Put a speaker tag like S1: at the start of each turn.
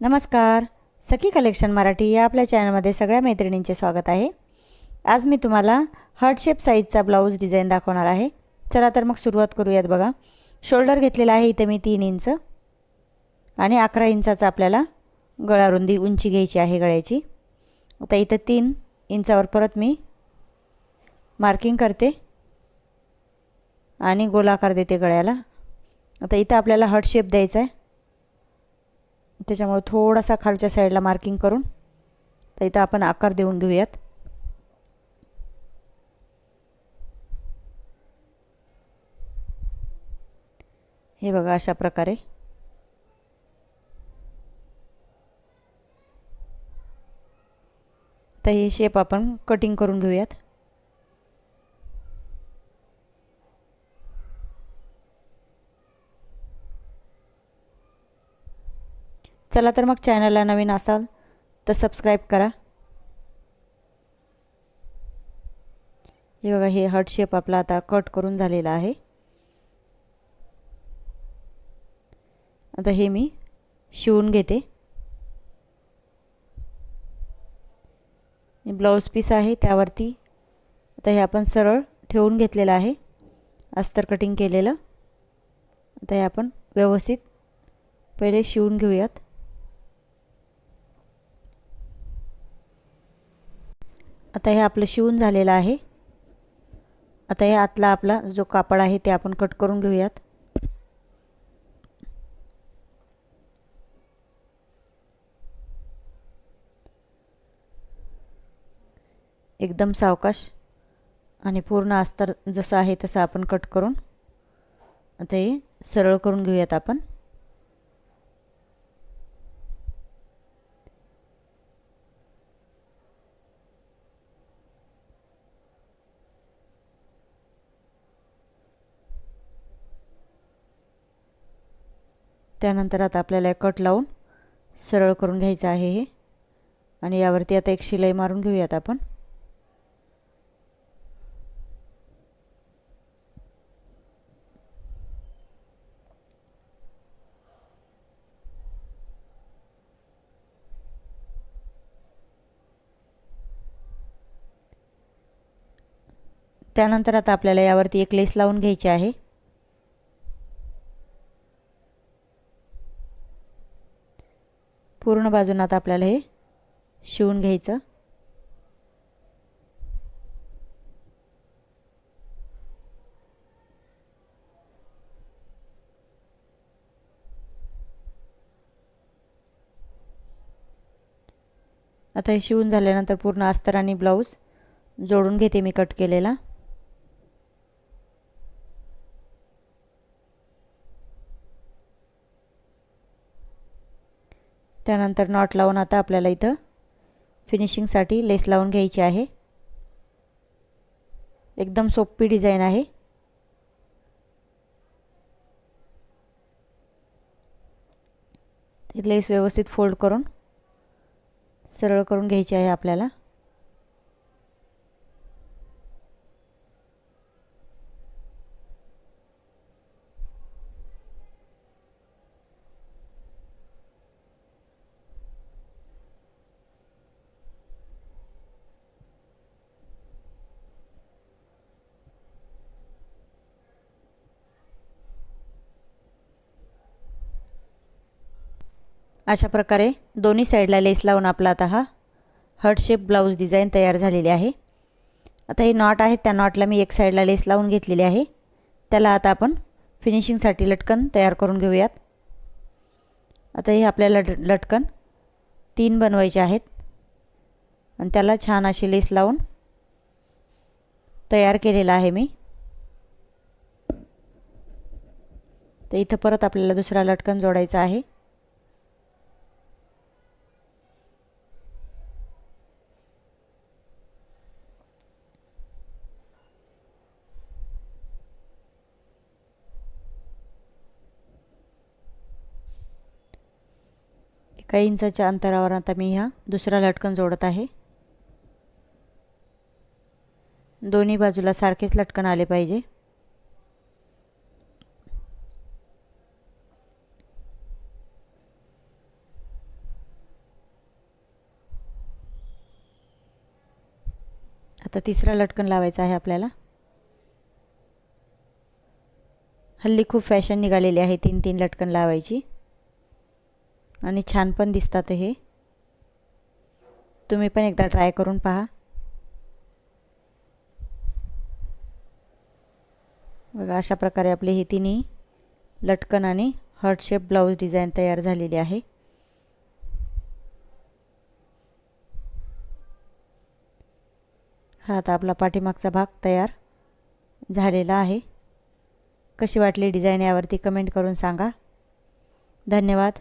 S1: नमस्कार. सखी कलेक्शन मराठी या आपल्या चॅनलमध्ये सगळ्या मैत्रिणींचे स्वागत आहे. आज मी तुम्हाला हर्टशेप साईजचा ब्लाऊज डिझाईन दाखवणार आहे. चला तर मग सुरुवात करूयात बघा. शोल्डर घेतलेला आहे इथे मी तीन इंच आणि अकरा इंचाचा आपल्याला गळा रुंदी उंची घ्यायची आहे गळ्याची. आता इथं तीन इंचावर परत मी मार्किंग करते आणि गोलाकार देते गळ्याला. आता इथं आपल्याला हार्ट शेप द्यायचा आहे. त्याच्यामुळे थोडासा खालच्या साईडला मार्किंग करून तर इथं आपण आकार देऊन घेऊयात. हे बघा अशा प्रकारे. तर हे शेप आपण कटिंग करून घेऊयात. चला तर मग चॅनलला नवीन असाल तर सबस्क्राईब करा. हे बघा हे हर्ट शेप आपला आता कट करून झालेला आहे. आता हे मी शिवून घेते. ब्लाऊज पीस आहे त्यावरती. आता हे आपण सरळ ठेवून घेतलेलं आहे. अस्तर कटिंग केलेलं. आता हे आपण व्यवस्थित पहिले शिवून घेऊयात. आता हे आपलं शिवून झालेलं आहे. आता हे आतला आपला जो कापड आहे ते आपण कट करून घेऊयात. एकदम सावकाश आणि पूर्ण अस्तर जसं आहे तसं आपण कट करून आता हे सरळ करून घेऊयात आपण. त्यानंतर आता आपल्याला कट लावून सरळ करून घ्यायचं आहे हे. आणि यावरती आता एक शिलाई मारून घेऊयात आपण. त्यानंतर आता आपल्याला यावरती एक लेस लावून घ्यायची आहे. पूर्ण बाजून आता आपल्याला हे शिवून घ्यायचं. आता हे शिवून झाल्यानंतर पूर्ण अस्तर आणि ब्लाऊज जोडून घेते मी कट केलेला. त्यानंतर नॉट लावून आता आपल्याला इथं फिनिशिंगसाठी लेस लावून घ्यायची आहे. एकदम सोपी डिझाईन आहे. लेस व्यवस्थित फोल्ड करून सरळ करून घ्यायची आहे आपल्याला. अशा प्रकारे दोन्ही साईडला लेस लावून आपला आता हा हर्ट शेप ब्लाऊज डिझाईन तयार झालेली आहे. आता हे नॉट आहेत त्या नॉटला मी एक साईडला लेस लावून घेतलेली आहे. त्याला आता आपण फिनिशिंगसाठी लटकन तयार करून घेऊयात. आता हे आपल्याला लटकन तीन बनवायचे आहेत. आणि त्याला छान अशी लेस लावून तयार केलेला आहे मी. तर इथं परत आपल्याला दुसरा लटकन जोडायचा आहे. काही इंचाच्या अंतरावर आता मी ह्या दुसरा लटकन जोडत आहे. दोन्ही बाजूला सारखेच लटकन आले पाहिजे. आता तिसरा लटकन लावायचा आहे आपल्याला. हल्ली खूप फॅशन निघालेली आहे तीन तीन लटकन लावायची. आणि छान पण दिसतात हे. तुम्ही पण एकदा ट्राय करून पहा. बघा अशा प्रकारे आपले हे तिन्ही लटकन आणि हर्टशेप ब्लाऊज डिझाईन तयार झालेली आहे. हा आता आपला पाठीमागचा भाग तयार झालेला आहे. कशी वाटली डिझाईन यावरती कमेंट करून सांगा. धन्यवाद.